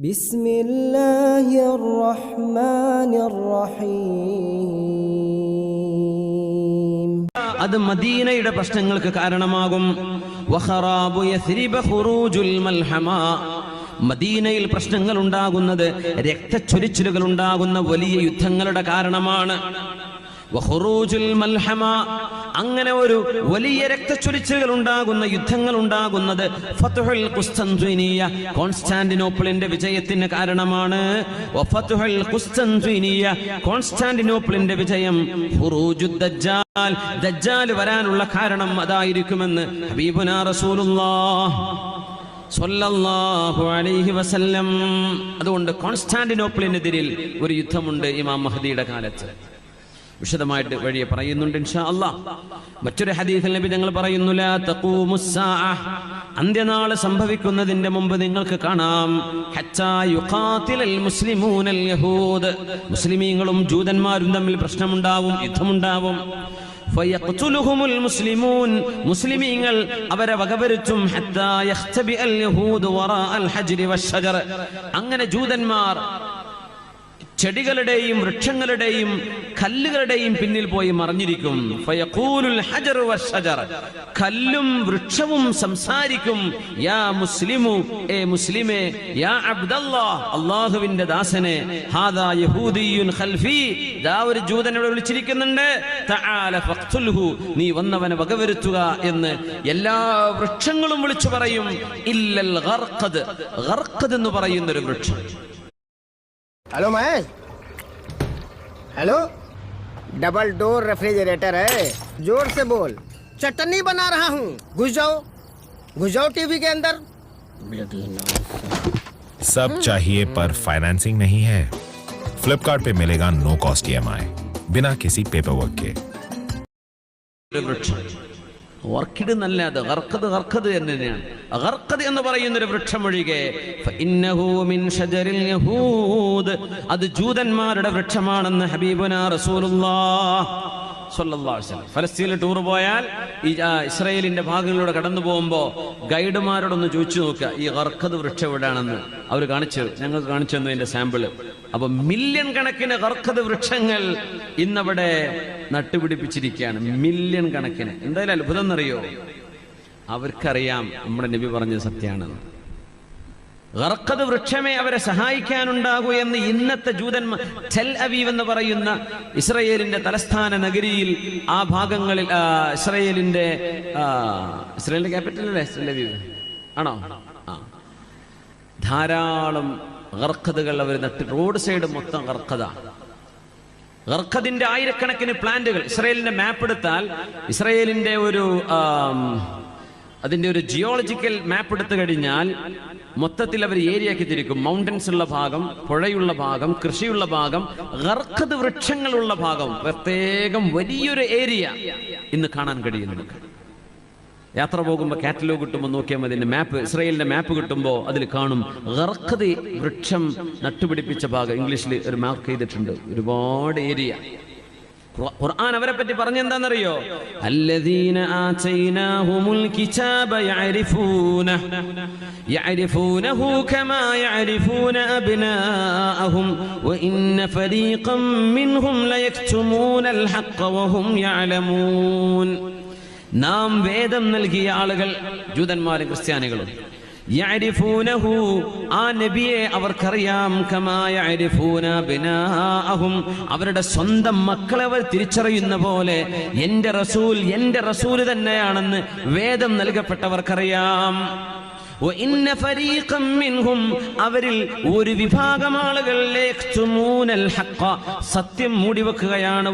بسم الله الرحمن الرحيم അത് മദീനയുടെ പ്രശ്നങ്ങൾക്ക് കാരണമാകും വഖറാബു യസ്രിബ ഖുറൂജുൽ മൽഹമ മദീനയിൽ പ്രശ്നങ്ങൾ ഉണ്ടാകുന്നത് രക്തച്ചൊരിച്ചിലുകൾ ഉണ്ടാകുന്ന വലിയ യുദ്ധങ്ങളുടെ കാരണമാണ് വഖുറൂജുൽ മൽഹമ അങ്ങനെ ഒരു വലിയ രക്തച്ചൊരിച്ചിലുകൾ ഉണ്ടാകുന്ന യുദ്ധങ്ങൾ ഉണ്ടാകുന്നത് കോൺസ്റ്റാന്റിനോപ്പിളിന്റെ വിജയത്തിന് കാരണമാണ്. കോൺസ്റ്റാന്റിനോപ്പിളിന്റെ വിജയം ദജ്ജാൽ. വരാനുള്ള കാരണം അതായിരിക്കുമെന്ന് അതുകൊണ്ട് കോൺസ്റ്റാന്റിനോപ്പിളിനെതിരിൽ ഒരു യുദ്ധമുണ്ട് ഇമാം മഹദിയുടെ കാലത്ത്. വിശദമായിട്ട് വഴിയെ പറയുന്നുണ്ട് ഇൻഷാ മറ്റൊരു ഹദീസിൽ നബി ഞങ്ങൾ പറയുന്നു ലാ അന്ത്യനാൾ സംഭവിക്കുന്നതിന്റെ മുമ്പ് നിങ്ങൾക്ക് കാണാം. മുസ്ലിമൂനൽ യഹൂദ്. മുസ്ലിമീങ്ങളും ജൂതന്മാരും തമ്മിൽ പ്രശ്നമുണ്ടാവും യുദ്ധമുണ്ടാവും. മുസ്ലിമൂൻ. മുസ്ലിമീങ്ങൾ അവരെ വകവരുത്തും. അങ്ങനെ ജൂതന്മാർ ചെടികളുടെയും വൃക്ഷങ്ങളുടെയും കല്ലുകളുടെയും പിന്നിൽ പോയി മറിഞ്ഞിരിക്കും. കല്ലും വൃക്ഷവും സംസാരിക്കും. യാ മുസ്ലിമു ഏ മുസ്ലിമേ യാ അബ്ദല്ലാ അള്ളാഹുവിന്റെ ദാസനെ. ഹാദാ യഹൂദിയുൻ ഖൽഫി. ദാ ഒരു ജൂതനോട് വിളിച്ചിരിക്കുന്നുണ്ട്. തആല ഫഖ്തുൽഹു നീ വന്നവനെ വകവരുത്തുക എന്ന് എല്ലാ വൃക്ഷങ്ങളും വിളിച്ചു പറയും. ഇല്ലൽ ഗർഖദ് ഗർഖദ് എന്ന് പറയുന്ന ഒരു വൃക്ഷം. Hello Mahesh. Hello? Double door refrigerator है। ज़ोर से बोल। चटनी बना रहा हूँ। घुस जाओ। घुस जाओ टीवी के अंदर। सब चाहिए पर फाइनेंसिंग नहीं है। फ्लिपकार्ट पे मिलेगा नो कॉस्ट ई बिना किसी पेपर वर्क के। ഓർക്കിഡ് നല്ല അത് ഹർക്കത് ഗർക്കത് എന്ന് തന്നെയാണ് ഗർക്കത് എന്ന് പറയുന്ന ഒരു വൃക്ഷം ഒഴികെ അത് ജൂതന്മാരുടെ വൃക്ഷമാണെന്ന് ഹബീബുന റസൂലുള്ളാഹ്. ഫലസ്തീനിൽ ടൂർ പോയാൽ ഈ ഇസ്രയേലിന്റെ ഭാഗങ്ങളിലൂടെ കടന്നു പോകുമ്പോൾ ഗൈഡുമാരോടൊന്ന് ചോദിച്ചു നോക്കുക. ഈ കർക്കത് വൃക്ഷം എവിടെയാണെന്ന് അവർ കാണിച്ചു ഞങ്ങൾക്ക് കാണിച്ചു തന്നു അതിന്റെ സാമ്പിൾ അപ്പൊ മില്യൺ കണക്കിന് കർക്കത് വൃക്ഷങ്ങൾ ഇന്നവിടെ നട്ടുപിടിപ്പിച്ചിരിക്കുകയാണ്. മില്യൺ കണക്കിന്. എന്തായാലും അത്ഭുതം എന്നറിയോ? അവർക്കറിയാം നമ്മുടെ നബി പറഞ്ഞത് സത്യമാണെന്ന്. ഗർക്കത് വൃക്ഷമേ അവരെ സഹായിക്കാനുണ്ടാകൂ എന്ന് ഇന്നത്തെ ജൂതന്മാർ ടെൽ അവീവ് എന്ന് പറയുന്ന ഇസ്രയേലിന്റെ തലസ്ഥാന നഗരിയിൽ ആ ഭാഗങ്ങളിൽ ഇസ്രയേലിന്റെ ഇസ്രയേലിന്റെ ക്യാപിറ്റൽ അല്ലേ? Tel Aviv? ആണോ? ആ. ധാരാളം ഗർക്കതുകൾ അവർ നട്ട്. റോഡ് സൈഡ് മൊത്തം ഗർക്കത. ഗർഖദിന്റെ ആയിരക്കണക്കിന് പ്ലാന്റുകൾ. ഇസ്രയേലിന്റെ മാപ്പ് എടുത്താൽ ഇസ്രയേലിന്റെ ഒരു അതിന്റെ ഒരു ജിയോളജിക്കൽ മാപ്പ് എടുത്തു കഴിഞ്ഞാൽ മൊത്തത്തിൽ അവർ ഏരിയയാക്കി തിരിക്കും. മൗണ്ടൻസ് ഉള്ള ഭാഗം പുഴയുള്ള ഭാഗം കൃഷിയുള്ള ഭാഗം ഗർക്കത് വൃക്ഷങ്ങളുള്ള ഭാഗം. പ്രത്യേകം വലിയൊരു ഏരിയ ഇന്ന് കാണാൻ കഴിയും നമുക്ക് യാത്ര പോകുമ്പോൾ കാറ്റലോഗ് കിട്ടുമ്പോൾ നോക്കിയാൽ മതി. മാപ്പ് ഇസ്രയേലിന്റെ മാപ്പ് കിട്ടുമ്പോൾ അതിൽ കാണും. ഗർക്കത് വൃക്ഷം നട്ടുപിടിപ്പിച്ച ഭാഗം. ഇംഗ്ലീഷിൽ ഒരു മാർക്ക് ചെയ്തിട്ടുണ്ട്. ഒരുപാട് ഏരിയ. ഖുർആൻ അവരെ പറ്റി പറഞ്ഞെന്താണെന്നറിയോ അല്ലദീന ആതൈനാഹുമുൽ കിതാബ യഅരിഫൂന യഅരിഫൂനഹു കമാ യഅരിഫൂന അബ്നാഅഹും വഇന്ന ഫരീഖം മിൻഹും ലയക്തുമൂനൽ ഹഖ്ഖ വഹും യഅലമൂൻ. നാം വേദം നൽകിയ ആളുകൾ ജൂതന്മാരും ക്രിസ്ത്യാനികളും. ആ നബിയെ അവർക്കറിയാം. അവരുടെ സ്വന്തം മക്കളെ അവർ തിരിച്ചറിയുന്ന പോലെ എന്റെ റസൂൽ എന്റെ റസൂൽ തന്നെയാണെന്ന് വേദം നൽകപ്പെട്ടവർക്കറിയാം. അവരിൽ ഒരു വിഭാഗം ആളുകൾ സത്യം മൂടിവെക്കുകയാണ്.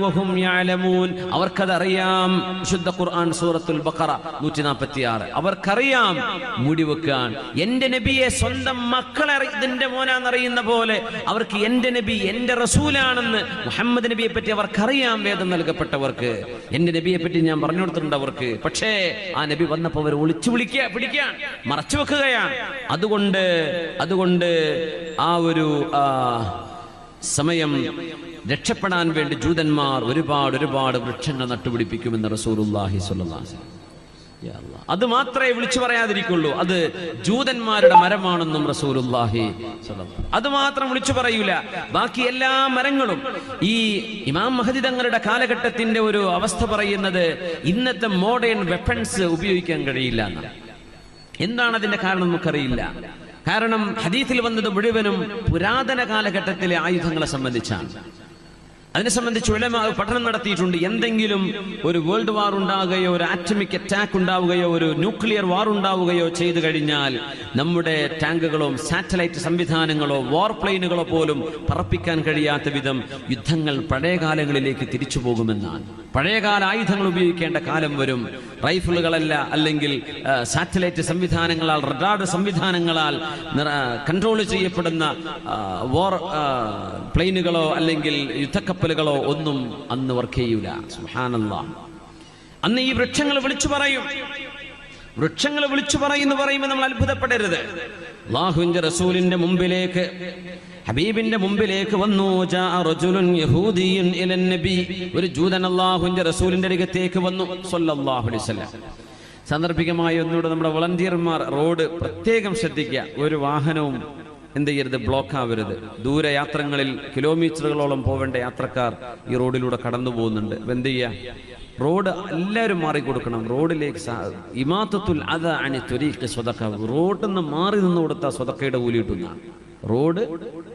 അവർക്കതറിയാം. ശുദ്ധ ഖുർആൻ സൂറത്തുൽ ബക്കറ നൂറ്റി നാൽപ്പത്തി ആറ് അവർക്കറിയാം മൂടിവെക്കാൻ. എന്റെ നബിയെ സ്വന്തം മക്കളെ ഇതിന്റെ മോനാന്നറിയുന്ന പോലെ അവർക്ക് എന്റെ നബി എന്റെ റസൂലാണെന്ന് മുഹമ്മദ് നബിയെ പറ്റി അവർക്കറിയാം വേദം നൽകപ്പെട്ടവർക്ക്. എന്റെ നബിയെ പറ്റി ഞാൻ പറഞ്ഞു കൊടുത്തിട്ടുണ്ട് അവർക്ക്. പക്ഷേ ആ നബി വന്നപ്പോൾ അവർ ഒളിച്ചു വിളിക്കുക പിടിക്കാൻ. മറച്ചു വെക്കുകയാണ് അതുകൊണ്ട് അതുകൊണ്ട് ആ ഒരു സമയം രക്ഷപ്പെടാൻ വേണ്ടി ജൂതന്മാർ ഒരുപാട് ഒരുപാട് വൃക്ഷങ്ങൾ നട്ടുപിടിപ്പിക്കുമെന്ന് വസല്ലം അത് മാത്രമേ വിളിച്ചു പറയാതിരിക്കുള്ളൂ. അത് ജൂതന്മാരുടെ മരമാണെന്നും സ്വല്ലല്ലാഹു അത് മാത്രം വിളിച്ചു പറയൂല. ബാക്കി എല്ലാ മരങ്ങളും. ഈ ഇമാം മഹദി തങ്ങളുടെ കാലഘട്ടത്തിന്റെ ഒരു അവസ്ഥ പറയുന്നത് ഇന്നത്തെ മോഡേൺ വെപ്പൺസ് ഉപയോഗിക്കാൻ കഴിയില്ല എന്നാണ്. എന്താണ് അതിന്റെ കാരണം നമുക്കറിയില്ല. കാരണം ഹദീസിൽ വന്നത് മുഴുവനും പുരാതന കാലഘട്ടത്തിലെ ആയുധങ്ങളെ സംബന്ധിച്ചാണ്. അതിനെ സംബന്ധിച്ച് ഉലമ പഠനം നടത്തിയിട്ടുണ്ട്. എന്തെങ്കിലും ഒരു വേൾഡ് വാർ ഉണ്ടാവുകയോ ഒരു ആറ്റമിക് അറ്റാക്ക് ഉണ്ടാവുകയോ ഒരു ന്യൂക്ലിയർ വാർ ഉണ്ടാവുകയോ ചെയ്തു കഴിഞ്ഞാൽ നമ്മുടെ ടാങ്കുകളോ സാറ്റലൈറ്റ് സംവിധാനങ്ങളോ വാർ പ്ലെയിനുകളോ പോലും പറപ്പിക്കാൻ കഴിയാത്ത വിധം യുദ്ധങ്ങൾ പഴയ കാലങ്ങളിലേക്ക് തിരിച്ചു പോകുമെന്നാണ്. പഴയകാല ആയുധങ്ങൾ ഉപയോഗിക്കേണ്ട കാലം വരും. റൈഫിളുകളല്ല അല്ലെങ്കിൽ സാറ്റലൈറ്റ് സംവിധാനങ്ങളാൽ റഡാർ സംവിധാനങ്ങളാൽ കൺട്രോൾ ചെയ്യപ്പെടുന്ന വോർ പ്ലെയിനുകളോ അല്ലെങ്കിൽ യുദ്ധക്കപ്പലുകളോ ഒന്നും അന്ന് വർക്ക് ചെയ്യൂല. സുഹാനല്ലാ അന്ന് ഈ വൃക്ഷങ്ങൾ വിളിച്ചു പറയും. വൃക്ഷങ്ങൾ വിളിച്ചു പറയുന്നു പറയുമ്പോൾ നമ്മൾ അത്ഭുതപ്പെടരുത്. അള്ളാഹുവിന്റെ റസൂലിന്റെ മുമ്പിലേക്ക് ഹബീബിന്റെ മുമ്പിലേക്ക് വന്നു. യഹൂദിയുൻ ഒരു ജൂതൻ അള്ളാഹുവിന്റെ റസൂലിന്റെ അരികത്തേക്ക് വന്നു. സല്ലല്ലാഹു അലൈഹി വസല്ലം. സാന്ദർഭികമായി ഒന്നുകൂടെ നമ്മുടെ വളണ്ടിയർമാർ റോഡ് പ്രത്യേകം ശ്രദ്ധിക്കുക. ഒരു വാഹനവും എന്ത് ചെയ്യരുത് ബ്ലോക്ക് ആവരുത്. ദൂരയാത്രങ്ങളിൽ കിലോമീറ്ററുകളോളം പോവേണ്ട യാത്രക്കാർ ഈ റോഡിലൂടെ കടന്നു പോകുന്നുണ്ട്. എന്ത് ചെയ്യുക റോഡ് എല്ലാവരും മാറിക്കൊടുക്കണം. റോഡിലേക്ക് ഇമാത്തത്തുൽ അത അനി തൊരീക്ക് സ്വതക്ക റോഡിൽ നിന്ന് മാറി നിന്ന് കൊടുത്താൽ സ്വതക്കയുടെ കൂലി റോഡ്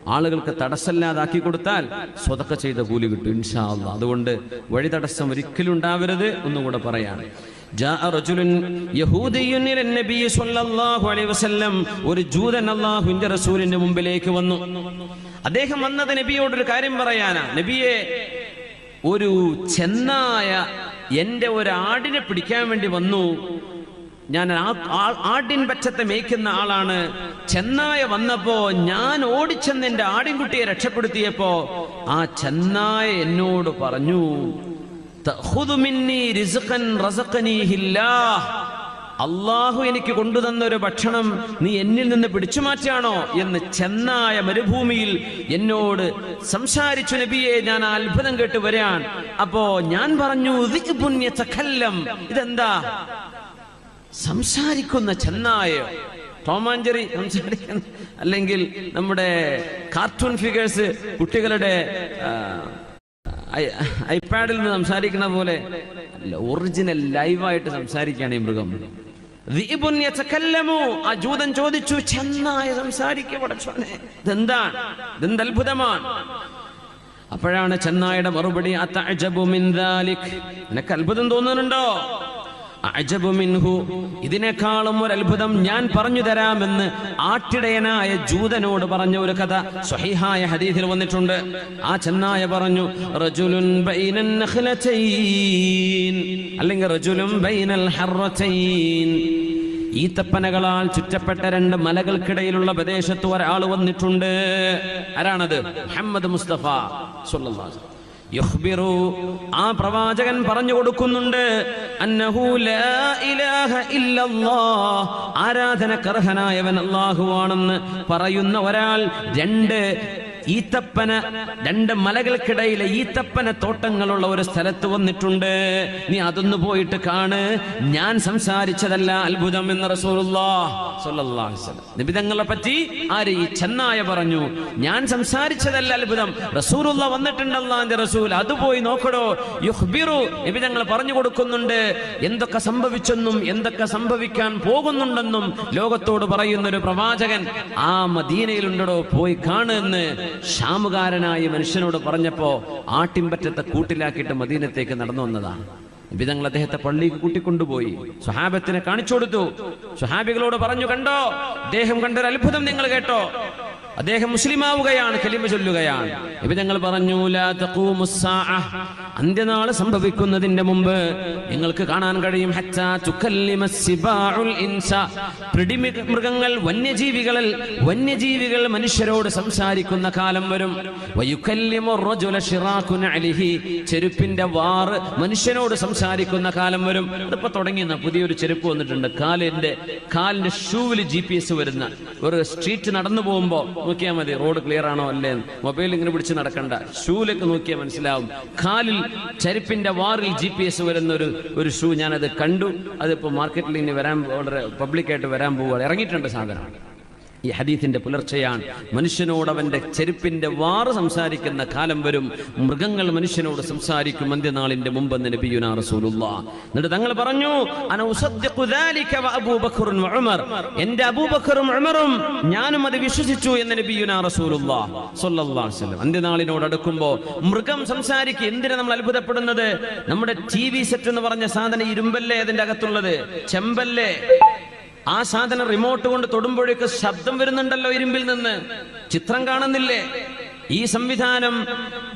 ആളുകൾക്ക് തടസ്സമില്ലാതാക്കി കൊടുത്താൽ സ്വതക്ക ചെയ്ത കൂലി കിട്ടും ഇൻഷാ അല്ലാ അതുകൊണ്ട് വഴി തടസ്സം ഒരിക്കലും ഉണ്ടാവരുത് ഒന്നുകൂടെ പറയാണ്. ഒരു ജൂതൻ അല്ലാഹുവിന്റെ റസൂലിന്റെ മുമ്പിലേക്ക് വന്നു. അദ്ദേഹം വന്നത് നബിയോട് ഒരു കാര്യം പറയാനാ. നബിയെ ഒരു ചെന്നായ എന്റെ ആടിനെ പിടിക്കാൻ വേണ്ടി വന്നു. ഞാൻ ആ- ആ- ആടിൻ പച്ചത്തെ മേയ്ക്കുന്ന ആളാണ് ചെന്നായ വന്നപ്പോ ഞാൻ ഓടിച്ചെന്ന് എന്റെ ആടിൻകുട്ടിയെ രക്ഷപ്പെടുത്തിയപ്പോ ആ ചെന്നായ എന്നോട് പറഞ്ഞു. അള്ളാഹു എനിക്ക് കൊണ്ടുതന്ന ഒരു ഭക്ഷണം നീ എന്നിൽ നിന്ന് പിടിച്ചു മാറ്റാണോ എന്ന് ചെന്നായ മരുഭൂമിയിൽ എന്നോട് സംസാരിച്ചു നബിയെ ഞാൻ ആ അത്ഭുതം കേട്ട് വരാൻ അപ്പോ ഞാൻ പറഞ്ഞു. ഇതെന്താ സംസാരിക്കുന്ന ചെന്നായോ ടോമാഞ്ചറി സംസാരിക്കുന്ന അല്ലെങ്കിൽ നമ്മുടെ കാർട്ടൂൺ ഫിഗേഴ്സ് കുട്ടികളുടെ ഐപാഡിൽ നിന്ന് സംസാരിക്കുന്ന പോലെ ഒറിജിനൽ ലൈവായിട്ട് സംസാരിക്കുകയാണ് ഈ മൃഗം. ജൂതൻ ചോദിച്ചു ചെന്നായി സംസാരിക്കുക പടച്ചോനെ. ഇതെന്താണ് ഇതെന്ത് അത്ഭുതമാണ്? അപ്പോഴാണ് ചെന്നായുടെ മറുപടി. നിനക്ക് അത്ഭുതം തോന്നുന്നുണ്ടോ? അഅജബു മിൻഹു. ഇതിനേക്കാളും ഒരു അത്ഭുതം ഞാൻ പറഞ്ഞു തരാമെന്ന് ആട്ടിടയനായ ജൂതനോട് പറഞ്ഞ ഒരു കഥ സ്വഹിഹായ ഹദീഥിൽ വന്നിട്ടുണ്ട്. ആ ചെന്നായ പറഞ്ഞു റജുലുൻ ബൈനൻ അല്ലെങ്കിൽ റജുലുൻ ബൈനൽ ഈത്തപ്പനകളാൽ ചുറ്റപ്പെട്ട രണ്ട് മലകൾക്കിടയിലുള്ള പ്രദേശത്ത് ഒരാൾ വന്നിട്ടുണ്ട്. ആരാണത്? മുഹമ്മദ് മുസ്തഫ സ്വല്ലല്ലാഹു യുഖ്ബിറു. ആ പ്രവാചകൻ പറഞ്ഞു കൊടുക്കുന്നുണ്ട് അന്നഹു ലാ ഇലാഹ ഇല്ലല്ലാഹ്. ആരാധനക്കർഹനായവൻ അല്ലാഹുവാണെന്ന് പറയുന്ന ഒരാൾ രണ്ട് ഈത്തപ്പന രണ്ട് മലകൾക്കിടയിലെ ഈത്തപ്പന തോട്ടങ്ങളുള്ള ഒരു സ്ഥലത്ത് വന്നിട്ടുണ്ട്. നീ അതൊന്ന് പോയിട്ട് കാണ്. ഞാൻ സംസാരിച്ചതല്ല അത്ഭുതം എന്ന് നിബിതങ്ങളെ പറ്റി ആര് ഈ ചെന്നായ പറഞ്ഞു. ഞാൻ സംസാരിച്ചതല്ല അത്ഭുതം. റസൂറുള്ള വന്നിട്ടുണ്ടല്ലാന്റെ റസൂൽ. അത് പോയി നോക്കടോ. യുഹ്ബിറു നിബിതങ്ങൾ പറഞ്ഞു കൊടുക്കുന്നുണ്ട്. എന്തൊക്കെ സംഭവിച്ചെന്നും എന്തൊക്കെ സംഭവിക്കാൻ പോകുന്നുണ്ടെന്നും ലോകത്തോട് പറയുന്ന ഒരു പ്രവാചകൻ ആ മദീനയിലുണ്ടോ പോയി കാണുമെന്ന് ഷാമുകാരനായ മനുഷ്യനോട് പറഞ്ഞപ്പോ ആട്ടിമ്പറ്റത്തെ കൂട്ടിലാക്കിയിട്ട് മദീനത്തേക്ക് നടന്നു വന്നതാണ്. വിധങ്ങൾ അദ്ദേഹത്തെ പള്ളിക്ക് കൂട്ടിക്കൊണ്ടുപോയി. സുഹാബത്തിനെ കാണിച്ചു കൊടുത്തു. സുഹാബികളോട് പറഞ്ഞു കണ്ടോ? അദ്ദേഹം കണ്ടൊരു അത്ഭുതം നിങ്ങൾ കേട്ടോ. അദ്ദേഹം മുസ്ലിമാവുകയാണ് കലിമ ചൊല്ലുകയാണ്. വിധങ്ങൾ പറഞ്ഞു "ലാ തഖൂമുസ്സാഅ." അന്ത്യനാൾ സംഭവിക്കുന്നതിന്റെ മുമ്പ് നിങ്ങൾക്ക് കാണാൻ കഴിയും മൃഗങ്ങൾ വന്യജീവികളിൽ വന്യജീവികൾ മനുഷ്യരോട് സംസാരിക്കുന്ന കാലം വരും. ചെരുപ്പിന്റെ വാറ് മനുഷ്യനോട് സംസാരിക്കുന്ന കാലം വരും. ഇപ്പൊ തുടങ്ങിയെന്ന പുതിയൊരു ചെരുപ്പ് വന്നിട്ടുണ്ട്. കാലിന്റെ കാലിന്റെ ഷൂവിൽ ജി പി എസ് വരുന്ന. ഒരു സ്ട്രീറ്റ് നടന്നു പോകുമ്പോ നോക്കിയാൽ മതി റോഡ് ക്ലിയർ ആണോ അല്ലേ മൊബൈൽ ഇങ്ങനെ പിടിച്ച് നടക്കണ്ട. ഷൂലൊക്കെ നോക്കിയാൽ മനസ്സിലാവും. കാലിൽ ചരിപ്പിന്റെ വാറിൽ ജി പി എസ് വരുന്ന ഒരു ഒരു ഷൂ ഞാനത് കണ്ടു. അതിപ്പോ മാർക്കറ്റിൽ ഇനി വരാൻ വളരെ പബ്ലിക്കായിട്ട് വരാൻ പോവുക ഇറങ്ങിയിട്ടുണ്ട് സാധനം. ഈ ഹദീത്തിന്റെ പുലർച്ചയാണ്. മനുഷ്യനോട് അവന്റെ ചെരുപ്പിന്റെ വാറ് സംസാരിക്കുന്ന കാലം വരും. മൃഗങ്ങൾ മനുഷ്യനോട് സംസാരിക്കും. അന്ത്യനാളിന്റെ മുമ്പ് എന്നിട്ട് തങ്ങൾ പറഞ്ഞു എന്റെ അബൂബക്കറും ഉമറും ഞാനും അത് വിശ്വസിച്ചു എന്ന് അന്ത്യനാളിനോട് അടുക്കുമ്പോ മൃഗം സംസാരിക്കുക എന്തിനാ നമ്മൾ അത്ഭുതപ്പെടുന്നത്? നമ്മുടെ ടി വി സെറ്റ് എന്ന് പറഞ്ഞ സാധനം ഇരുമ്പല്ലേ അതിന്റെ അകത്തുള്ളത്? ചെമ്പല്ലേ? ആ സാധനം റിമോട്ട് കൊണ്ട് തൊടുമ്പോഴേക്ക് ശബ്ദം വരുന്നുണ്ടല്ലോ ഇരുമ്പിൽ നിന്ന്. ചിത്രം കാണുന്നില്ലേ? ഈ സംവിധാനം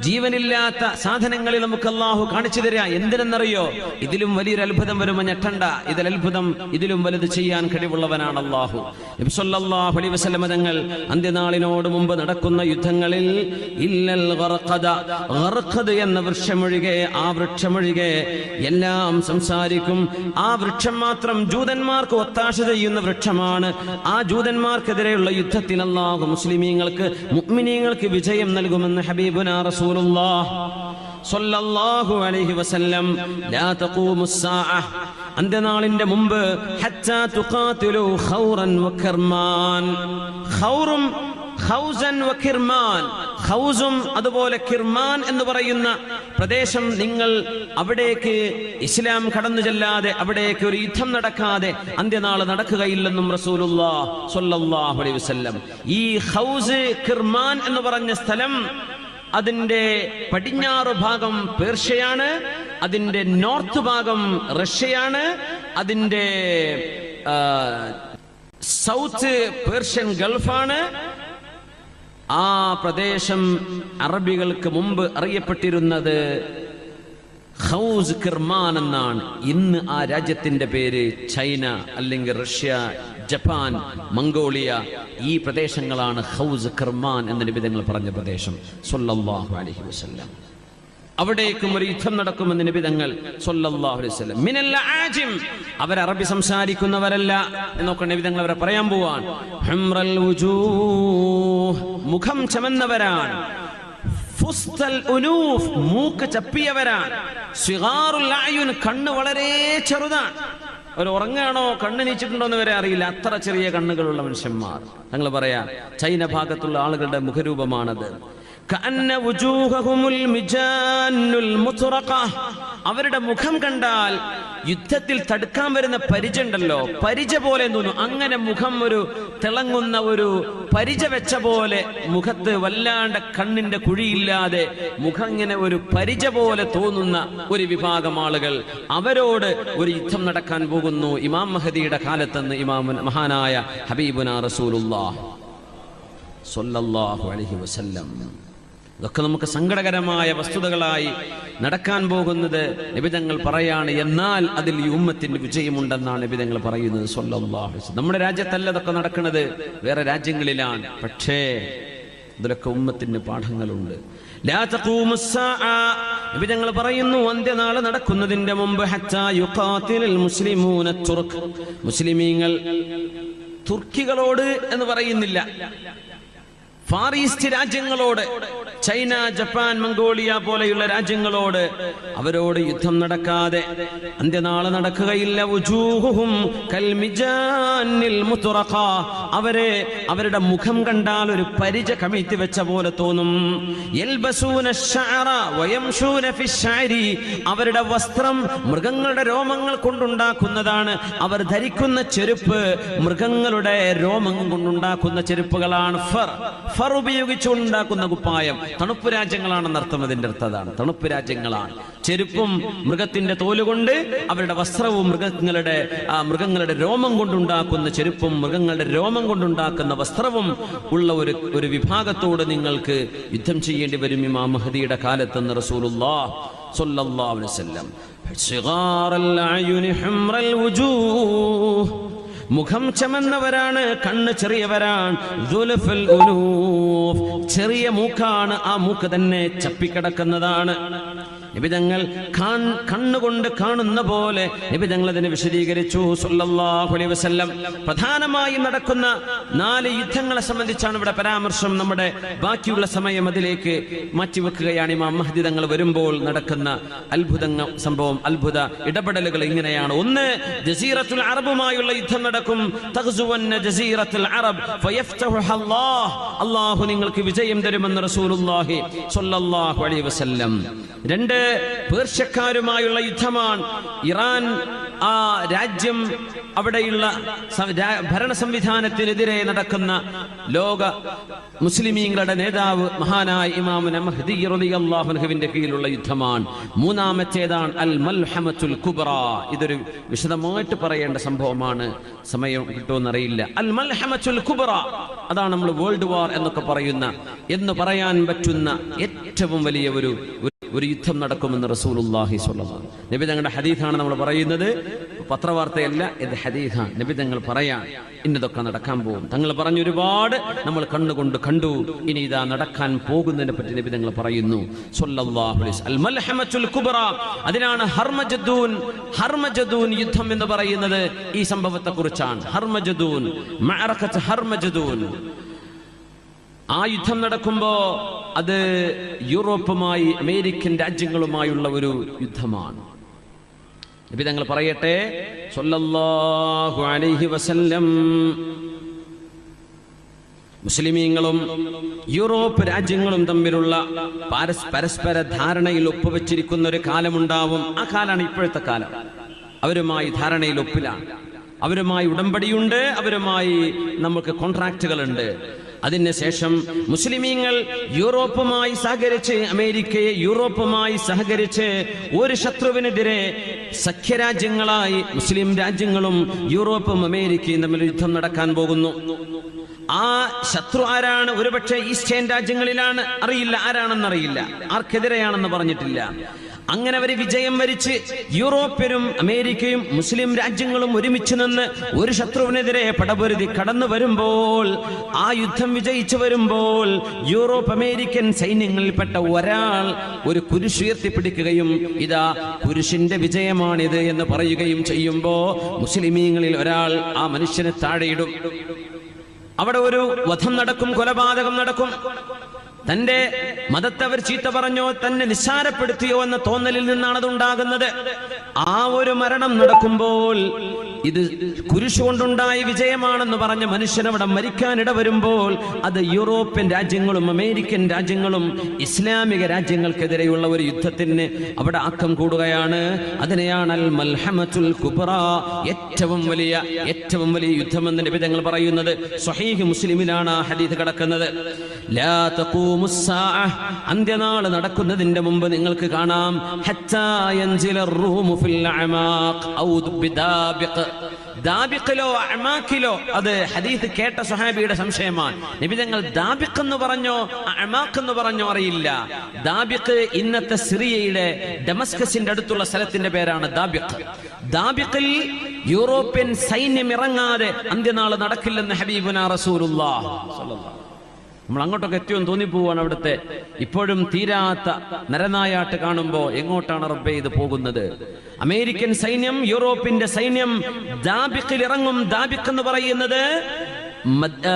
ജീവനില്ലാത്ത സാധനങ്ങളിൽ നമുക്ക് അള്ളാഹു കാണിച്ചു തരിക എന്തിനെന്നറിയോ? ഇതിലും വലിയൊരു അത്ഭുതം വരുമ്പോ ഞെട്ടണ്ട ഇതിൽ അത്ഭുതം ഇതിലും വലുത് ചെയ്യാൻ കഴിവുള്ളവനാണ് അള്ളാഹു അലൈഹി വസല്ലമ തങ്ങൾ അന്ത്യനാളിനോട് മുമ്പ് നടക്കുന്ന യുദ്ധങ്ങളിൽ എന്ന വൃക്ഷമൊഴികെ ആ വൃക്ഷമൊഴികെ എല്ലാം സംസാരിക്കും. ആ വൃക്ഷം മാത്രം ജൂതന്മാർക്ക് ഒത്താശ ചെയ്യുന്ന വൃക്ഷമാണ്. ആ ജൂതന്മാർക്കെതിരെയുള്ള യുദ്ധത്തിൽ അല്ലാഹു മുസ്ലിമീങ്ങൾക്ക് മുഅ്മിനീങ്ങൾക്ക് വിജയം നൽകുമെന്ന് ഹബീബുന റസൂലുള്ളാഹ് സ്വല്ലല്ലാഹു അലൈഹി വസല്ലം. ലാ തഖൂമുസ് സാഅ അന്ത്യനാളിന്റെ മുമ്പ് ഹത്താ തുഖാതിലു ഖൗറൻ വകർമാൻ ഖൗറും ഖൗസൻ കിർമാൻ. ഖൗസും അതുപോലെ കിർമാൻ എന്ന് പറയുന്ന പ്രദേശം നിങ്ങൾ അവിടേക്ക് ഇസ്ലാം കടന്നു ചെല്ലാതെ അവിടേക്ക് ഒരു യുദ്ധം നടക്കാതെ അന്ത്യനാൾ നടക്കുകയില്ലെന്നും സ്വല്ലല്ലാഹു അലൈഹി ഈ ഹൗസ് കിർമാൻ എന്ന് പറഞ്ഞ സ്ഥലം അതിന്റെ പടിഞ്ഞാറ് ഭാഗം പേർഷ്യയാണ് അതിന്റെ നോർത്ത് ഭാഗം റഷ്യയാണ് അതിന്റെ സൗത്ത് പേർഷ്യൻ ഗൾഫാണ് ആ പ്രദേശം അറബികൾക്ക് മുമ്പ് അറിയപ്പെട്ടിരുന്നത് ഹൗസ് കിർമാൻ എന്നാണ്. ഇന്ന് ആ രാജ്യത്തിന്റെ പേര് ചൈന അല്ലെങ്കിൽ റഷ്യ ജപ്പാൻ മംഗോളിയ ഈ പ്രദേശങ്ങളാണ് ഹൗസ് കിർമാൻ എന്ന നിബിധങ്ങൾ പറഞ്ഞ പ്രദേശം. സൊല്ലാഹു അലൈഹി വസല്ലം. അവിടേക്കും ഒരു യുദ്ധം നടക്കുമെന്ന് നിബിതങ്ങൾ ആജിം. അവർ അറബി സംസാരിക്കുന്നവരല്ല. എന്നൊക്കെ നിബിധങ്ങൾ അവരെ പറയാൻ പോവാൻ മുഖം ചമന്നവരാണ്. മൂക്ക് ചപ്പിയവരാണ്. കണ്ണ് വളരെ ചെറുതാണ്. ഒരു ഉറങ്ങാണോ കണ്ണ് നീച്ചിട്ടുണ്ടോ എന്ന് വരെ അറിയില്ല. അത്ര ചെറിയ കണ്ണുകളുള്ള മനുഷ്യന്മാർ. ഞങ്ങൾ പറയാ ചൈന ഭാഗത്തുള്ള ആളുകളുടെ മുഖരൂപമാണത്. മുത്റഖ. അവരുടെ മുഖം കണ്ടാൽ യുദ്ധത്തിൽ തടുക്കാൻ വരുന്ന പരിച ഉണ്ടല്ലോ പരിച പോലെ തോന്നും അങ്ങനെ മുഖം ഒരു തിളങ്ങുന്ന ഒരു പരിച വെച്ച പോലെ മുഖത്ത് വല്ലാണ്ട് കണ്ണിന്റെ കുഴിയില്ലാതെ മുഖം ഇങ്ങനെ ഒരു പരിച പോലെ തോന്നുന്ന ഒരു വിഭാഗം ആളുകൾ അവരോട് ഒരു യുദ്ധം നടക്കാൻ പോകുന്നു. ഇമാം മഹദിയുടെ കാലത്തെന്ന് ഇമാം മഹാനായ ഹബീബുന റസൂലുള്ളാഹ് സ്വല്ലല്ലാഹു അലൈഹി വസല്ലം. ഇതൊക്കെ നമുക്ക് സങ്കടകരമായ വസ്തുതകളായി നടക്കാൻ പോകുന്നത് നിബിതങ്ങൾ പറയാണ് എന്നാൽ അതിൽ ഈ ഉമ്മത്തിന്റെ വിജയമുണ്ടെന്നാണ് നിബിതങ്ങൾ പറയുന്നത് വസല്ലം. നമ്മുടെ രാജ്യത്തല്ല ഇതൊക്കെ നടക്കുന്നത് വേറെ രാജ്യങ്ങളിലാണ് പക്ഷേ ഇതിലൊക്കെ ഉമ്മത്തിന് പാഠങ്ങളുണ്ട്. നിബിതങ്ങൾ പറയുന്നു അന്ത്യനാൾ നടക്കുന്നതിന്റെ മുമ്പ് മുസ്ലിമീങ്ങൾ തുർക്കികളോട് എന്ന് പറയുന്നില്ല ഫാർ ഈസ്റ്റ് രാജ്യങ്ങളോട് ചൈന ജപ്പാൻ മംഗോളിയ പോലെയുള്ള രാജ്യങ്ങളോട് അവരോട് യുദ്ധം നടക്കാതെ അന്ത്യനാൾ നടക്കുകയില്ല. അവരെ അവരുടെ മുഖം കണ്ടാൽ ഒരു പരിച കമിഴ്ത്തി വെച്ച പോലെ തോന്നും. അവരുടെ വസ്ത്രം മൃഗങ്ങളുടെ രോമങ്ങൾ കൊണ്ടുണ്ടാക്കുന്നതാണ്. അവർ ധരിക്കുന്ന ചെരുപ്പ് മൃഗങ്ങളുടെ രോമങ്ങൾ കൊണ്ടുണ്ടാക്കുന്ന ചെരുപ്പുകളാണ് ഫർ. ഫർ ഉപയോഗിച്ചുണ്ടാക്കുന്ന കുപ്പായം തണുപ്പ് രാജ്യങ്ങളാണെന്ന് അർത്ഥം അതിന്റെ അർത്ഥം അതാണ്. തണുപ്പ് രാജ്യങ്ങളാണ്. ചെരുപ്പും മൃഗത്തിന്റെ തോലുകൊണ്ട് അവരുടെ വസ്ത്രവും മൃഗങ്ങളുടെ ആ മൃഗങ്ങളുടെ രോമം കൊണ്ടുണ്ടാക്കുന്ന ചെരുപ്പും മൃഗങ്ങളുടെ രോമം കൊണ്ടുണ്ടാക്കുന്ന വസ്ത്രവും ഉള്ള ഒരു ഒരു വിഭാഗത്തോട് നിങ്ങൾക്ക് യുദ്ധം ചെയ്യേണ്ടി വരും ഇമാ മഹദിയുടെ കാലത്തെന്ന് റസൂലുള്ളാഹ് സ്വല്ലല്ലാഹു അലൈഹി വസല്ലം. മുഖം ചമന്നവരാണ് കണ്ണ് ചെറിയവരാണ്. ചെറിയ മൂക്കാണ് ആ മൂക്ക് തന്നെ ചപ്പിക്കിടക്കുന്നതാണ് നിബിതങ്ങൾ കണ്ണുകൊണ്ട് കാണുന്ന പോലെ നിബിതങ്ങൾ അതിനെ വിശദീകരിച്ചു. സുല്ലാഹുലി വസല്ലം. പ്രധാനമായും നടക്കുന്ന നാല് യുദ്ധങ്ങളെ സംബന്ധിച്ചാണ് ഇവിടെ പരാമർശം. നമ്മുടെ ബാക്കിയുള്ള സമയം അതിലേക്ക് മാറ്റിവെക്കുകയാണ്. ഇമാം മഹദി തങ്ങൾ വരുമ്പോൾ നടക്കുന്ന അത്ഭുത സംഭവം അത്ഭുത ഇടപെടലുകൾ ഇങ്ങനെയാണ്. ഒന്ന് ജസീറത്തുൽ അറബുമായുള്ള യുദ്ധം നടക്കും. ജസീറത്തുൽ അറബ്. അള്ളാഹു നിങ്ങൾക്ക് വിജയം തരുമെന്ന് റസൂലുള്ളാഹി സ്വല്ലല്ലാഹു അലൈഹി വസല്ലം. രണ്ട് പേർഷ്യക്കാരുമായുള്ള യുദ്ധമാണ്. ഇറാൻ ആ രാജ്യം അവിടെയുള്ള ഭരണ സംവിധാനത്തിനെതിരെ നടക്കുന്ന ലോക മുസ്ലിമീങ്ങളുടെ നേതാവ് മഹാനായ ഇമാമുന മഹ്ദി റളിയല്ലാഹു അൻഹുവിന്റെ കീഴിലുള്ള യുദ്ധമാണ്. മൂന്നാമത്തേതാണ് അൽ മൽഹമത്തുൽ കുബ്ര. ഇതൊരു വിശദമായിട്ട് പറയേണ്ട സംഭവമാണ്. സമയം കിട്ടുമെന്നറിയില്ല. അൽ മൽഹമത്തുൽ കുബ്ര. അതാണ് നമ്മൾ വേൾഡ് വാർ എന്നൊക്കെ പറയുന്ന എന്ന് പറയാൻ പറ്റുന്ന ഏറ്റവും വലിയ ഒരു ഒരു- യുദ്ധം നടക്കുമെന്ന് സ്വല്ലല്ലാഹു നബി തങ്ങളുടെ ഹദീഫാണ് നമ്മൾ പറയുന്നത്. പത്രവാർത്തയല്ല ഇത് ഹദീഹ നബി തങ്ങൾ പറയാൻ ഇന്നതൊക്കെ നടക്കാൻ പോകും തങ്ങൾ പറഞ്ഞു ഒരുപാട് നമ്മൾ കണ്ണുകൊണ്ട് കണ്ടു. ഇനി ഇതാ നടക്കാൻ പോകുന്നതിനെ പറ്റി നബി തങ്ങൾ പറയുന്നു. അതിനാണ് ഹർമജദൂൻ ഹർമജദൂൻ യുദ്ധം എന്ന് പറയുന്നത് ഈ സംഭവത്തെ കുറിച്ചാണ് ഹർമജദൂൻ ഹർമജദൂൻ. ആ യുദ്ധം നടക്കുമ്പോ അത് യൂറോപ്പുമായി അമേരിക്കൻ രാജ്യങ്ങളുമായുള്ള ഒരു യുദ്ധമാണ്. നബി തങ്ങൾ പറയട്ടെ സല്ലല്ലാഹു അലൈഹി വസല്ലം. മുസ്ലിമീങ്ങളും യൂറോപ്പ് രാജ്യങ്ങളും തമ്മിലുള്ള പരസ്പര ധാരണയിൽ ഒപ്പുവെച്ചിരിക്കുന്ന ഒരു കാലമുണ്ടാവും. ആ കാലാണ് ഇപ്പോഴത്തെ കാലം. അവരുമായി ധാരണയിൽ ഒപ്പിലാണ് അവരുമായി ഉടമ്പടിയുണ്ട് അവരുമായി നമുക്ക് കോൺട്രാക്റ്റുകളുണ്ട് അതിന് ശേഷം മുസ്ലിമീങ്ങൾ യൂറോപ്പുമായി സഹകരിച്ച് അമേരിക്കയെ യൂറോപ്പുമായി സഹകരിച്ച് ഒരു ശത്രുവിനെതിരെ സഖ്യരാജ്യങ്ങളായി മുസ്ലിം രാജ്യങ്ങളും യൂറോപ്പും അമേരിക്കയും തമ്മിൽ യുദ്ധം നടക്കാൻ പോകുന്നു. ആ ശത്രു ആരാണ്? ഒരുപക്ഷെ ഈസ്റ്റേൺ രാജ്യങ്ങളിലാണ്. അറിയില്ല. ആരാണെന്നറിയില്ല. ആർക്കെതിരെയാണെന്ന് പറഞ്ഞിട്ടില്ല. അങ്ങനെ അവർ വിജയം വരിച്ച് യൂറോപ്യരും അമേരിക്കയും മുസ്ലിം രാജ്യങ്ങളും ഒരുമിച്ച് നിന്ന് ഒരു ശത്രുവിനെതിരെ പടപൊരുതി കടന്നു വരുമ്പോൾ ആ യുദ്ധം വിജയിച്ചു വരുമ്പോൾ യൂറോപ്പ് അമേരിക്കൻ സൈന്യങ്ങളിൽപ്പെട്ട ഒരാൾ ഒരു കുരിശ് ഉയർത്തിപ്പിടിക്കുകയും ഇതാ കുരിശിന്റെ വിജയമാണിത് എന്ന് പറയുകയും ചെയ്യുമ്പോൾ മുസ്ലിമീങ്ങളിൽ ഒരാൾ ആ മനുഷ്യനെ താഴെയിടും. അവിടെ ഒരു വധം നടക്കും കൊലപാതകം നടക്കും. തന്റെ മതത്തെ അവർ ചീത്ത പറഞ്ഞോ തന്നെ നിസ്സാരപ്പെടുത്തിയോ എന്ന തോന്നലിൽ നിന്നാണ് അത് ഉണ്ടാകുന്നത് ആ ഒരു മരണം നടക്കുമ്പോൾ ഇത് കുരിശുകൊണ്ടുണ്ടായ വിജയമാണെന്ന് പറഞ്ഞ് മനുഷ്യനവിടെ മരിക്കാനിട വരുമ്പോൾ അത് യൂറോപ്യൻ രാജ്യങ്ങളും അമേരിക്കൻ രാജ്യങ്ങളും ഇസ്ലാമിക രാജ്യങ്ങൾക്കെതിരെയുള്ള ഒരു യുദ്ധത്തിന് അവിടെ ആക്കം കൂടുകയാണ്. അതിനെയാണ് അൽ മൽഹമത്തുൽ കുബ്ര ഏറ്റവും വലിയ ഏറ്റവും വലിയ യുദ്ധമെന്ന് നിബിധങ്ങൾ പറയുന്നത്. സ്വഹീഹ് മുസ്ലിമിലാണ് ആ ഹദീദ് കിടക്കുന്നത്. അന്ത്യനാൾ നടക്കുന്നതിന്റെ മുമ്പ് നിങ്ങൾക്ക് കാണാം. ഹറ്റാ യൻജിലർ റൂമു ഫിൽ അമാഖ് ഔ ബിദാബിഖ്. ദാബിഖിലോ അമാക്കിലോ അത് ഹദീസ് കേട്ട സുഹാബിയുടെ സംശയമാണ്. നിബിതങ്ങൾ ദാബിഖ് എന്ന് പറഞ്ഞോ അമാക്ക് എന്ന് പറഞ്ഞോ അറിയില്ല. ദാബിഖ് ഇന്നത്തെ സിറിയയിലെ ഡമസ്കസിന്റെ അടുത്തുള്ള സ്ഥലത്തിന്റെ പേരാണ് ദാബിഖ്. ദാബിഖിൽ യൂറോപ്യൻ സൈന്യം ഇറങ്ങാതെ അന്ത്യനാൾ നടക്കില്ലെന്ന് ഹബീബുന റസൂലുള്ള നമ്മൾ അങ്ങോട്ടൊക്കെ എത്തിയെന്ന് തോന്നിപ്പോവാണ് അവിടുത്തെ ഇപ്പോഴും തീരാത്ത നരനായാട്ട് കാണുമ്പോ എങ്ങോട്ടാണ് റബ്ബെ ഇത് പോകുന്നത് അമേരിക്കൻ സൈന്യം യൂറോപ്പിന്റെ സൈന്യം ദാബിക്കിൽ ഇറങ്ങും ദാബിക്ക് എന്ന് പറയുന്നത് മദ്- ആ,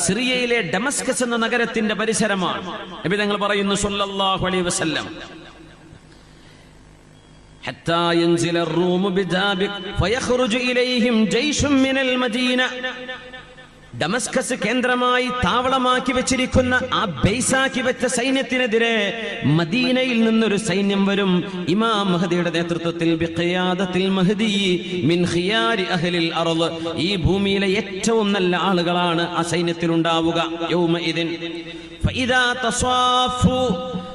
സിറിയയിലെ ഡമസ്കസ് എന്ന നഗരത്തിന്റെ പരിസരമാണ് നബി തങ്ങൾ പറയുന്നു സല്ലല്ലാഹു അലൈഹി വസല്ലം حتى ينزل الروم بدابق فيخرج إليهم جيش من المدينة ഡമസ്കസ് കേന്ദ്രമായി താവളമാക്കി വെച്ചിരിക്കുന്ന ആ ബേസാക്കി വെച്ച സൈന്യത്തിനെതിരെ മദീനയിൽ നിന്നൊരു സൈന്യം വരും. ഇമാം മഹദിയുടെ നേതൃത്വത്തിൽ മിൻ ഖിയാരി അഹ്ലിൽ അർൾ ഈ ഭൂമിയിലെ ഏറ്റവും നല്ല ആളുകളാണ് ആ സൈന്യത്തിൽ ഉണ്ടാവുക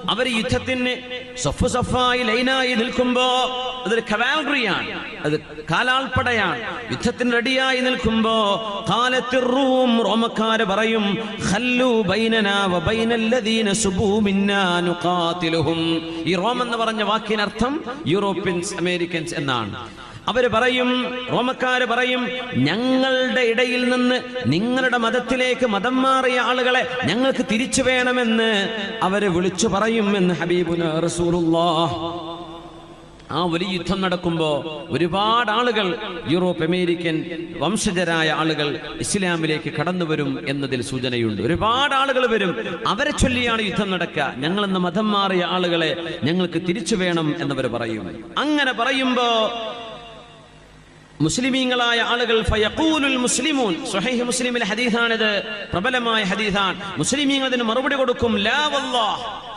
അവർ യുദ്ധത്തിന് സൊഫ് സഫായി ലൈനായി നിൽക്കുമ്പോ അതൊരു കവാൽറിയാണ് അത് കാലാൾപ്പടയാണ്. യുദ്ധത്തിന് റെഡിയായി നിൽക്കുമ്പോ കാലത്തിൽ റൂം റോമക്കാര് പറയും ഈ റോം എന്ന് പറഞ്ഞ വാക്കിനർത്ഥം യൂറോപ്യൻസ് അമേരിക്കൻസ് എന്നാണ്. അവർ പറയും റോമക്കാര് പറയും ഞങ്ങളുടെ ഇടയിൽ നിന്ന് നിങ്ങളുടെ മതത്തിലേക്ക് മതം മാറിയ ആളുകളെ ഞങ്ങൾക്ക് തിരിച്ചു വേണമെന്ന് അവരെ വിളിച്ചു പറയും എന്ന് ഹബീബുന റസൂലുള്ളാഹ്. ആ വലിയ യുദ്ധം നടക്കുമ്പോൾ ഒരുപാട് ആളുകൾ യൂറോപ്പ് അമേരിക്കൻ വംശജരായ ആളുകൾ ഇസ്ലാമിലേക്ക് കടന്നു വരും എന്നതിൽ സൂചനയുണ്ട്. ഒരുപാട് ആളുകൾ വരും. അവരെ ചൊല്ലിയാണ് യുദ്ധം നടക്കുക. ഞങ്ങൾ ഇന്ന് മതം മാറിയ ആളുകളെ ഞങ്ങൾക്ക് തിരിച്ചു വേണം എന്നവർ പറയും. അങ്ങനെ പറയുമ്പോ മുസ്ലിമീങ്ങളായ ആളുകൾ ഫയഖൂലുൽ മുസ്ലിമൂൻ. സ്വഹീഹ് മുസ്ലിമിലെ ഹദീസാണിത്. പ്രബലമായ ഹദീസാണ്. മുസ്ലിമീങ്ങൾ അതിന് മറുപടി കൊടുക്കും ലാ വല്ലാഹ്.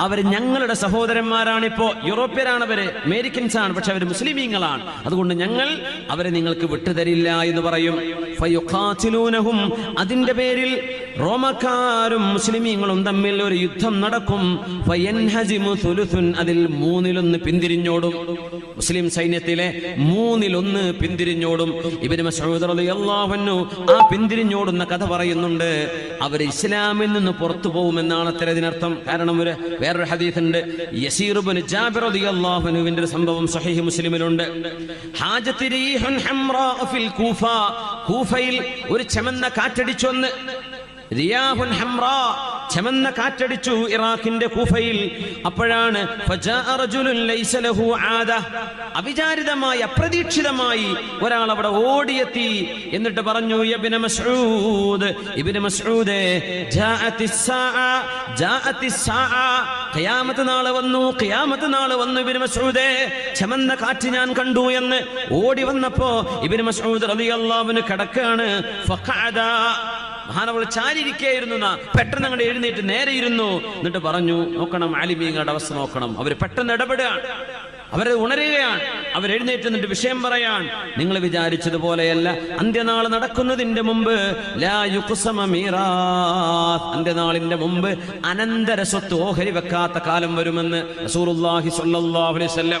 അവർ ഞങ്ങളുടെ സഹോദരന്മാരാണിപ്പോ. യൂറോപ്യരാണ് അവർ അമേരിക്കൻസ് ആണ് പക്ഷെ അവർ മുസ്ലിമീങ്ങളാണ്. അതുകൊണ്ട് ഞങ്ങൾ അവരെ നിങ്ങൾക്ക് വിട്ടുതരില്ല എന്ന് പറയും. അതിന്റെ പേരിൽ റോമക്കാരും മുസ്ലിമീങ്ങളും തമ്മിൽ ഒരു യുദ്ധം നടക്കും. അതിൽ മൂന്നിലൊന്ന് പിന്തിരിഞ്ഞോടും. മുസ്ലിം സൈന്യത്തിലെ മൂന്നിലൊന്ന് പിന്തിരിഞ്ഞോടും. ഇവർ ആ പിന്തിരിഞ്ഞോടുന്ന കഥ പറയുന്നുണ്ട്. അവർ ഇസ്ലാമിൽ നിന്ന് പുറത്തു പോകുമെന്നാണ് അത്ര ഇതിനർത്ഥം കാരണം ഒരു വേറൊരു ഹദീസുണ്ട്. യസീറുബിന് ജാബിർ അൻഹുവിന്റെ ഒരു സംഭവം സഹീഹ് മുസ്ലിമിലുണ്ട്. കൂഫയിൽ ഒരു ചെമന്ന കാറ്റടിച്ചൊന്ന് റിയാഹുൻ ചമന്ന കാറ്റടിച്ചു ഇറാഖിന്റെ കൂഫയിൽ. അപ്പോഴാണ്. അവിചാരിതമായി അപ്രതീക്ഷിതമായി ഒരാൾ അവിടെ ഓടിയെത്തി. എന്നിട്ട് പറഞ്ഞു ഇബ്നു മസ്ഊദ് ഇബ്നു മസ്ഊദേ ഖിയാമത്ത് നാൾ വന്നു ഖിയാമത്ത് നാളെ വന്നു ഇബ്നു മസ്ഊദേ. ചമന്ന കാറ്റ് ഞാൻ കണ്ടു എന്ന് ഓടി വന്നപ്പോ ഇബ്നു മസ്ഊദ് റളിയല്ലാഹു അൻഹു കിടക്കാണ്. ഫഖഅദ മഹാനവൾ ചാരിയിരിക്കുകയായിരുന്നു എന്നാ. പെട്ടെന്ന് അങ്ങോട്ട് എഴുന്നേറ്റ് നേരെ ഇരുന്നു. എന്നിട്ട് പറഞ്ഞു നോക്കണം ആലിമീങ്ങളുടെ അവസ്ഥ നോക്കണം. അവർ പെട്ടെന്ന് ഇടപെടുകയാണ്. അവരെ ഉണരുകയാണ്. അവർ എഴുന്നേറ്റ് എന്നിട്ട് വിഷയം പറയാൻ നിങ്ങൾ വിചാരിച്ചതുപോലെയല്ല. അന്ത്യനാൾ നടക്കുന്നതിന്റെ മുമ്പ്. അന്ത്യനാളിന്റെ മുമ്പ് അനന്തര സ്വത്ത് ഓഹരി വെക്കാത്ത കാലം വരുമെന്ന് അലൈഹി വസല്ലം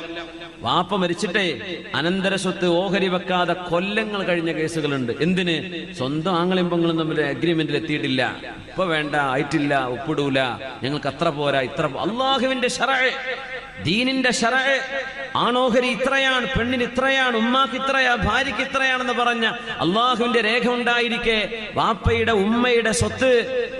വാപ്പ മരിച്ചിട്ടേ അനന്തര സ്വത്ത് ഓഹരി വെക്കാതെ കൊല്ലങ്ങൾ കഴിഞ്ഞ കേസുകളുണ്ട്. എന്തിന്? സ്വന്തം ആങ്ങളിമ്പങ്ങളും പൊങ്ങളും തമ്മിൽ അഗ്രിമെന്റിൽ എത്തിയിട്ടില്ല. ഇപ്പൊ വേണ്ട ആയിട്ടില്ല ഒപ്പിടൂല. ഞങ്ങൾക്ക് അത്ര പോരാ ഇത്ര അള്ളാഹുവിന്റെ ഷറഅ് ദീനിന്റെ ഷറഅ് ആണോഹരി ഇത്രയാണ് പെണ്ണിന് ഇത്രയാണ് ഉമ്മാക്ക് ഇത്രയാ ഭാര്യയ്ക്ക് ഇത്രയാണെന്ന് പറഞ്ഞ അള്ളാഹുവിന്റെ രേഖ ഉണ്ടായിരിക്കെ വാപ്പയുടെ ഉമ്മയുടെ സ്വത്ത്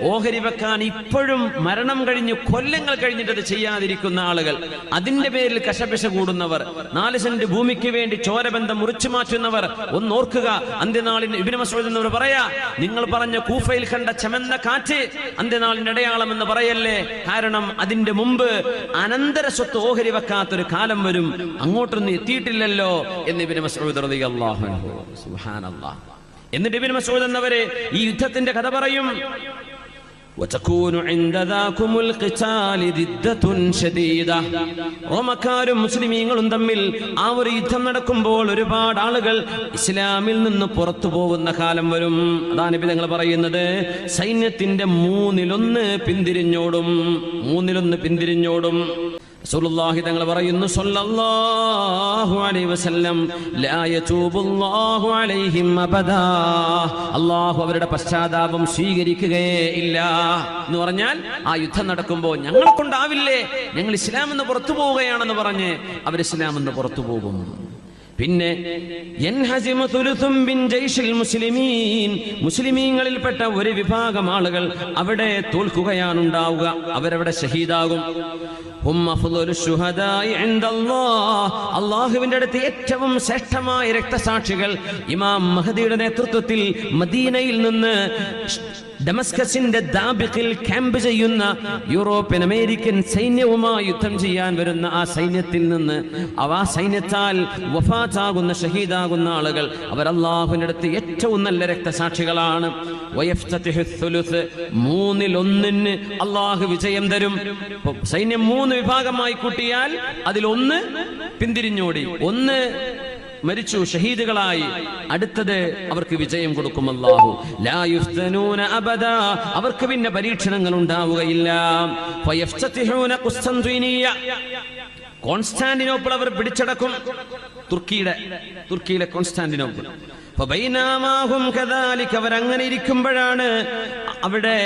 ഓഹരി വെക്കാൻ ഇപ്പോഴും മരണം കഴിഞ്ഞ് കൊല്ലങ്ങൾ കഴിഞ്ഞിട്ട് അത് ചെയ്യാതിരിക്കുന്ന ആളുകൾ. അതിന്റെ പേരിൽ കശപിശ കൂടുന്നവർ നാല് സെന്റ് ഭൂമിക്ക് വേണ്ടി ചോരബന്ധം മുറിച്ചു മാറ്റുന്നവർ ഒന്ന് ഓർക്കുക അന്ത്യനാളിന് ഇബിന് മസൂദ് പറയാ നിങ്ങൾ പറഞ്ഞ കൂഫയിൽ കണ്ട ചമന്ന കാറ്റ് അന്ത്യനാളിന്റെ അടയാളം എന്ന് പറയല്ലേ? കാരണം അതിന്റെ മുമ്പ് അനന്തര സ്വത്ത് ഓഹരി വെക്കാത്തൊരു കാലം വരും. അങ്ങോട്ടൊന്നും എത്തിയിട്ടില്ലല്ലോ എന്ന് ഇബിന് എന്നിട്ട് മസൂദ് എന്നവരെ ഈ യുദ്ധത്തിന്റെ കഥ പറയും. റോമക്കാരും മുസ്ലിമീങ്ങളും തമ്മിൽ ആ ഒരു യുദ്ധം നടക്കുമ്പോൾ ഒരുപാട് ആളുകൾ ഇസ്ലാമിൽ നിന്ന് പുറത്തു പോകുന്ന കാലം വരും. അതാണ് ഇപ്പൊ ഞങ്ങൾ പറയുന്നത്. സൈന്യത്തിന്റെ മൂന്നിലൊന്ന് പിന്തിരിഞ്ഞോടും. മൂന്നിലൊന്ന് പിന്തിരിഞ്ഞോടും. റസൂലുള്ളാഹി തങ്ങൾ പറയുന്നു സല്ലല്ലാഹു അലൈഹി വസല്ലം ലാ യതൂബുല്ലാഹു അലൈഹിം അബദാ. അല്ലാഹു അവരുടെ പശ്ചാത്താപം സ്വീകരിക്കുകയേ ഇല്ല. എന്ന് പറഞ്ഞാൽ ആ യുദ്ധം നടക്കുമ്പോൾ ഞങ്ങളെ കൊണ്ടാവില്ലേ? ഞങ്ങൾ ഇസ്ലാം എന്ന് പുറത്തു പോവുകയാണെന്ന് പറഞ്ഞ് അവർ ഇസ്ലാം എന്ന് പുറത്തു പോകും. പിന്നെ മുസ്ലിമീങ്ങളിൽപ്പെട്ട ഒരു വിഭാഗം ആളുകൾ അവിടെ തോൽക്കുകയാണ് ഉണ്ടാവുക അവരവിടെ ഷഹീദാകും. അള്ളാഹുവിന്റെ അടുത്ത് ഏറ്റവും ശ്രേഷ്ഠമായ രക്തസാക്ഷികൾ ഇമാം മഹദിയുടെ നേതൃത്വത്തിൽ മദീനയിൽ നിന്ന് ഡമസ്കസിന്റെ ദാബിഖിൽ ക്യാമ്പ് ചെയ്യുന്ന യൂറോപ്യൻ അമേരിക്കൻ സൈന്യവുമായി യുദ്ധം ചെയ്യാൻ വരുന്ന ആ സൈന്യത്തിൽ നിന്ന് അവ ആ സൈന്യത്താൽ വഫാത്താകുന്ന ഷഹീദാകുന്ന ആളുകൾ അവർ അള്ളാഹുവിന്റെ അടുത്ത് ഏറ്റവും നല്ല രക്തസാക്ഷികളാണ്. മൂന്നിൽ ഒന്നിന് അള്ളാഹു വിജയം തരും സൈന്യം മൂന്ന് വിഭാഗമായി കൂട്ടിയാൽ അതിലൊന്ന് പിന്തിരിഞ്ഞോടി ഒന്ന് മരിച്ചു ഷഹീദുകളായി. അടുത്തത് അവർക്ക് വിജയം കൊടുക്കും അല്ലാഹു. ലാ യുഫ്തനൂന അബദ. അവർക്ക് പിന്നെ പരീക്ഷണങ്ങൾ ഉണ്ടാവുകയില്ല. ഫയഫ്തതിഹൂന കോൺസ്റ്റാന്റിനോപ്പിൾ അവർ പിടിച്ചടക്കും. തുർക്കിയുടെ തുർക്കിയിലെ കോൺസ്റ്റാന്റിനോപ്പിൾ. അവരങ്ങനെ ഇരിക്കുമ്പോഴാണ് അവിടെ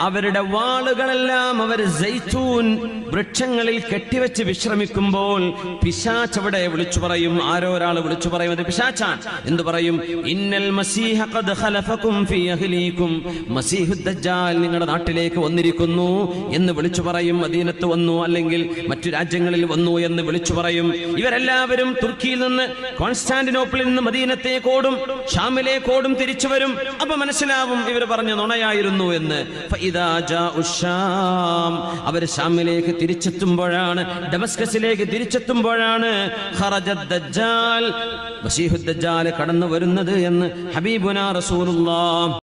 അവരുടെ വാളുകളെല്ലാം അവർ സൈത്തൂൻ വൃക്ഷങ്ങളിൽ കെട്ടിവെച്ച് വിശ്രമിക്കുമ്പോൾ പിശാച്ച് അവിടെ വിളിച്ചു പറയും. ആരോ ഒരാൾ വിളിച്ചു പറയും. അത് പിശാച്ചാൻ എന്ത് പറയും? ഇന്നൽ മസീഹ ഖദ് ഖലഫകും ഫീ അഹ്ലീകും മസീഹു ദജ്ജാൽ നിങ്ങളുടെ നാട്ടിലേക്ക് വന്നിരിക്കുന്നു എന്ന് വിളിച്ചു പറയും. മദീനത്ത് വന്നു അല്ലെങ്കിൽ മറ്റു രാജ്യങ്ങളിൽ വന്നു എന്ന് വിളിച്ചു പറയും. ഇവരെല്ലാവരും തുർക്കിയിൽ നിന്ന് കോൺസ്റ്റാന്റിനോപ്പിളിൽ നിന്ന് മദീനത്തേക്ക് ഓടും. ഷാമിലേക്ക് ഓടും തിരിച്ചു വരും. അപ്പൊ മനസ്സിലാവും ഇവർ പറഞ്ഞ നുണയായിരുന്നു എന്ന്. അവർ ഷാമിലേക്ക് തിരിച്ചെത്തുമ്പോഴാണ് ഡമസ്കസിലേക്ക് തിരിച്ചെത്തുമ്പോഴാണ് കടന്നു വരുന്നത് എന്ന് ഹബീബുന റസൂലുള്ളാഹ്